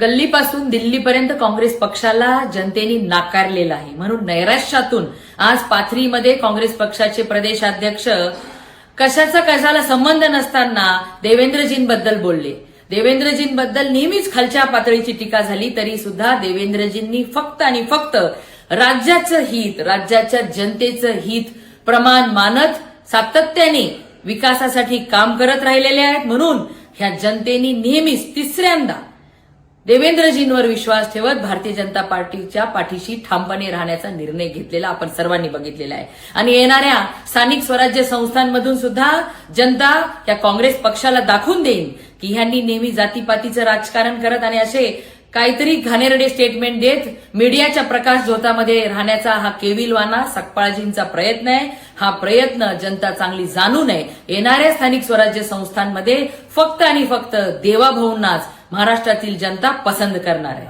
गल्लीपासून दिल्लीपर्यंत काँग्रेस पक्षाला जनतेने नाकारलेलं आहे. म्हणून नैराश्यातून आज पाथरीमध्ये काँग्रेस पक्षाचे प्रदेशाध्यक्ष कशाचा कशाला संबंध नसताना देवेंद्रजींबद्दल बोलले. देवेंद्रजींबद्दल नेहमीच खालच्या पातळीची टीका झाली तरी सुद्धा देवेंद्रजींनी फक्त आणि फक्त राज्याचं हित राज्याच्या जनतेचं हित प्रमाण मानत सातत्याने विकासासाठी काम करत राहिलेले आहेत. म्हणून ह्या जनतेने नेहमीच तिसऱ्यांदा देवेंद्रजींवर विश्वास ठेवत भारतीय जनता पार्टीच्या पाठीशी ठामपणे राहण्याचा निर्णय घेतलेला आपण सर्वांनी बघितलेला आहे. आणि येणाऱ्या स्थानिक स्वराज्य संस्थांमधून सुद्धा जनता या काँग्रेस पक्षाला दाखवून देईन की ह्यांनी नेहमी जातीपातीचं राजकारण करत आणि असे काहीतरी घाणेरडे स्टेटमेंट देत मीडियाच्या प्रकाश झोतामध्ये राहण्याचा हा केविलवाना सकपाळजींचा प्रयत्न आहे. हा प्रयत्न जनता चांगली जाणू नये. येणाऱ्या स्थानिक स्वराज्य संस्थांमध्ये फक्त आणि फक्त देवाभाऊंनाच महाराष्ट्रातील जनता पसंत करणार आहे.